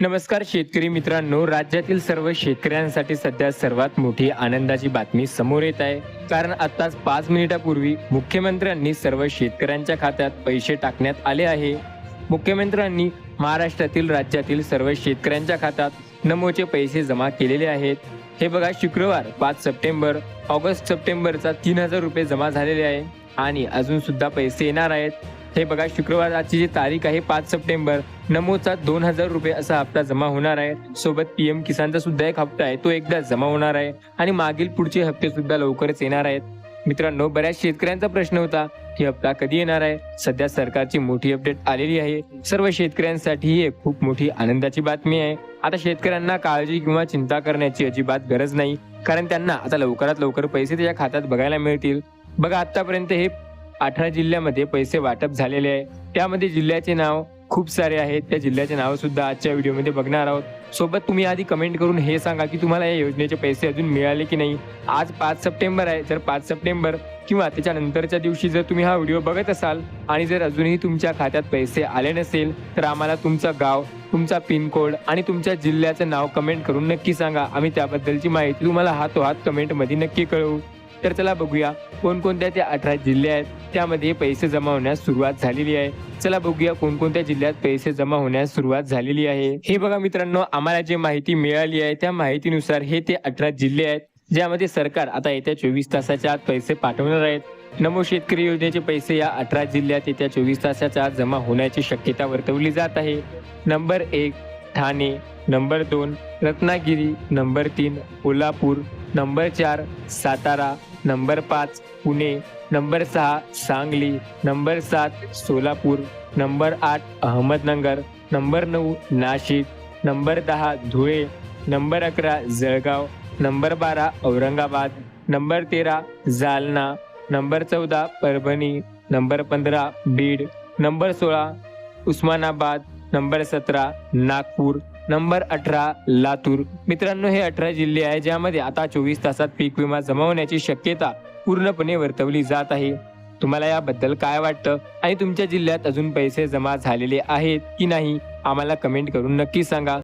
नमस्कार शेतकरी मित्रांनो राज्यातील सर्व शेतकऱ्यांसाठी सध्या सर्वात मोठी आनंदाची बातमी समोर येत आहे. कारण आताच पाच मिनिटापूर्वी मुख्यमंत्र्यांनी सर्व शेतकऱ्यांच्या खात्यात पैसे टाकण्यात आले आहे. मुख्यमंत्र्यांनी महाराष्ट्रातील राज्यातील सर्व शेतकऱ्यांच्या खात्यात नमोचे पैसे जमा केलेले आहेत. हे बघा शुक्रवार पाच सप्टेंबर ऑगस्ट सप्टेंबरचा तीन हजार रुपये जमा झालेले आहे. आणि अजून सुद्धा पैसे येणार आहेत. हे बघा शुक्रवार आजची जी तारीख आहे पाच सप्टेंबर नमोचा दोन हजार रुपये असा हप्ता जमा होणार आहे. सोबत पीएम किसानचा सुद्धा एक हप्ता आहे तो एकदा जमा होणार आहे आणि मागील पुढचे हप्ते सुद्धा लवकरच येणार आहेत. मित्रांनो बऱ्याच शेतकऱ्यांचा प्रश्न होता की हप्ता कधी येणार आहे? सध्या सरकारची मोठी अपडेट आलेली आहे. सर्व शेतकऱ्यांसाठी ही एक खूप मोठी आनंदाची बातमी आहे. आता शेतकऱ्यांना काळजी किंवा चिंता करण्याची अजिबात गरज नाही कारण त्यांना आता लवकरात लवकर पैसे त्याच्या खात्यात बघायला मिळतील. बघा आतापर्यंत हे अठरा जिल्ह्यामध्ये पैसे वाटप झालेले आहे. त्यामध्ये जिल्ह्याचे नाव खूप सारे आहेत. त्या जिल्ह्याचे नाव सुद्धा आजच्या व्हिडिओमध्ये बघणार आहोत. सोबत तुम्ही आधी कमेंट करून हे सांगा की तुम्हाला या योजनेचे पैसे अजून मिळाले की नाही? आज पाच सप्टेंबर आहे. जर पाच सप्टेंबर किंवा त्याच्यानंतरच्या दिवशी जर तुम्ही हा व्हिडिओ बघत असाल आणि जर अजूनही तुमच्या खात्यात पैसे आले नसेल तर आम्हाला तुमचं गाव तुमचा पिनकोड आणि तुमच्या जिल्ह्याचं नाव कमेंट करून नक्की सांगा. आम्ही त्याबद्दलची माहिती तुम्हाला हातोहात कमेंटमध्ये नक्की कळवू. तर चला बघूया कोणकोणत्या त्या अठरा जिल्हे आहेत. त्यामध्ये पैसे जमा होण्यास सुरुवात झालेली आहे. चला बघूया कोणकोणत्या जिल्ह्यात पैसे जमा होण्यास सुरुवात झालेली आहे. हे बघा मित्रांनो आम्हाला जी माहिती मिळाली आहे त्या माहितीनुसार हे ते अठरा जिल्हे आहेत ज्यामध्ये सरकार आता येत्या चोवीस तासाच्या आत पैसे पाठवणार आहेत. नमो शेतकरी योजनेचे पैसे या अठरा जिल्ह्यात येत्या चोवीस तासाच्या आत जमा होण्याची शक्यता वर्तवली जात आहे. नंबर एक ठाणे नंबर दोन रत्नागिरी नंबर तीन कोल्हापूर नंबर चार सातारा. नंबर पाच पुणे. नंबर सहा सांगली. नंबर सात सोलापूर. नंबर आठ अहमदनगर. नंबर नऊ नाशिक. नंबर दहा धुळे. नंबर अकरा जळगाव. नंबर बारा औरंगाबाद. नंबर तेरा जालना. नंबर चौदा परभणी. नंबर पंधरा बीड. नंबर सोळा उस्मानाबाद. नंबर सतरा नागपूर. नंबर अठरा लातूर. मित्रांनो हे अठरा जिल्हे आहे ज्यामध्ये आता चोवीस तासात पीक विमा जमवण्याची शक्यता पूर्णपणे वर्तवली जात आहे. तुम्हाला याबद्दल काय वाटतं आणि तुमच्या जिल्ह्यात अजून पैसे जमा झालेले आहेत की नाही आम्हाला कमेंट करून नक्की सांगा.